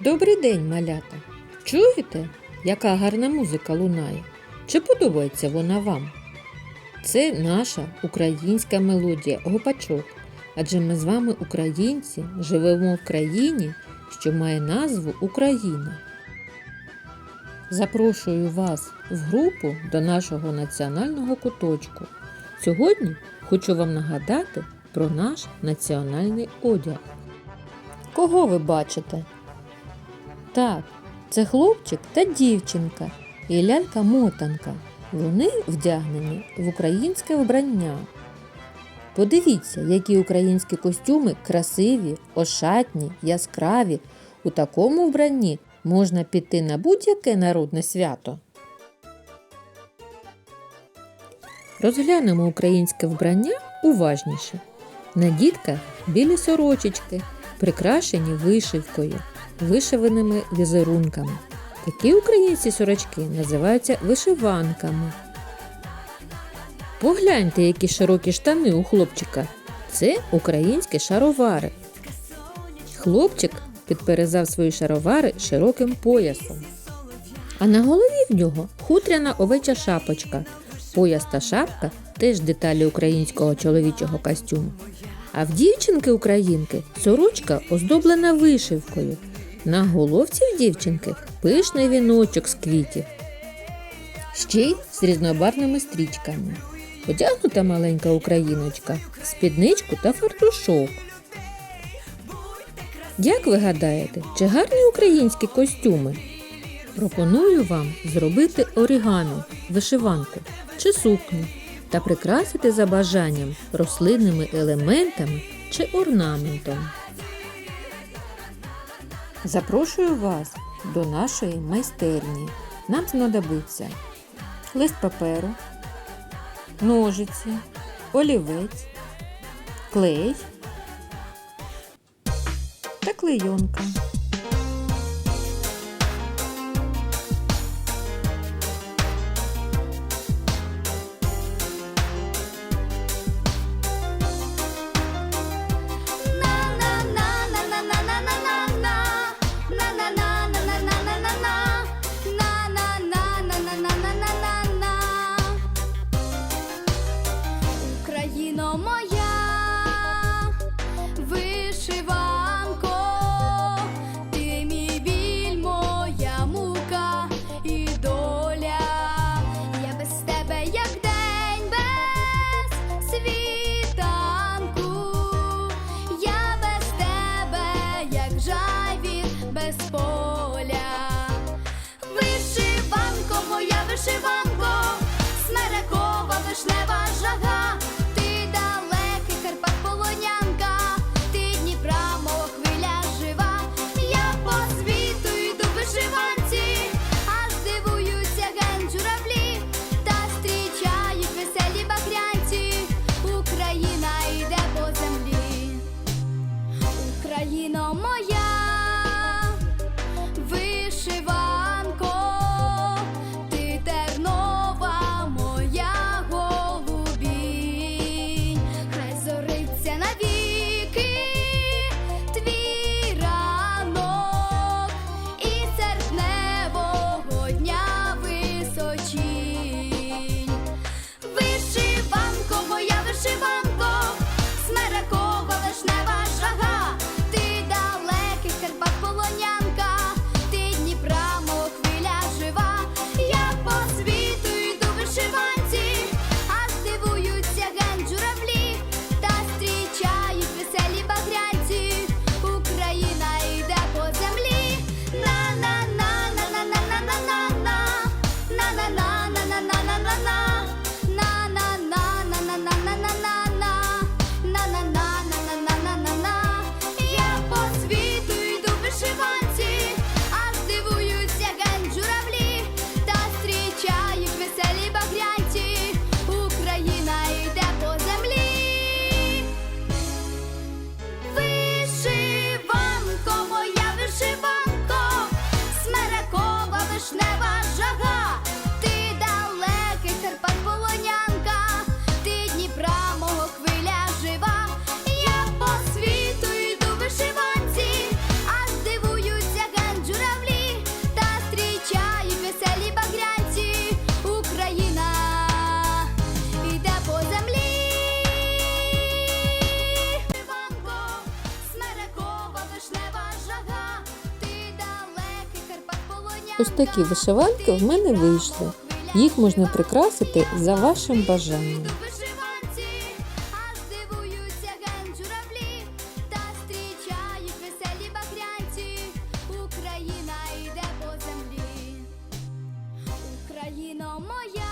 Добрий день, малята. Чуєте, яка гарна музика лунає? Чи подобається вона вам? Це наша українська мелодія гопачок. Адже ми з вами, українці, живемо в країні, що має назву Україна. Запрошую вас в групу до нашого національного куточку. Сьогодні хочу вам нагадати про наш національний одяг. Кого ви бачите? Так, це хлопчик та дівчинка і лялька-мотанка. Вони вдягнені в українське вбрання. Подивіться, які українські костюми красиві, ошатні, яскраві. У такому вбранні можна піти на будь-яке народне свято. Розглянемо українське вбрання уважніше. На дітках білі сорочечки, прикрашені вишивкою, вишиваними візерунками. Такі українські сорочки називаються вишиванками. Погляньте, які широкі штани у хлопчика. Це українські шаровари. Хлопчик підперезав свої шаровари широким поясом. А на голові в нього хутряна овеча шапочка. Пояс та шапка теж деталі українського чоловічого костюму. А в дівчинки українки сорочка оздоблена вишивкою. На головці в дівчинки пишний віночок з квітів. Ще й з різнобарвними стрічками. Одягнута маленька україночка, спідничку та фартушок. Як ви гадаєте, чи гарні українські костюми? Пропоную вам зробити орігамі, вишиванку чи сукню та прикрасити за бажанням рослинними елементами чи орнаментом. Запрошую вас до нашої майстерні. Нам знадобиться лист паперу, ножиці, олівець, клей та клейонка. Ось такі вишиванки в мене вийшли. Їх можна прикрасити за вашим бажанням. Україна йде по землі, Україно моя.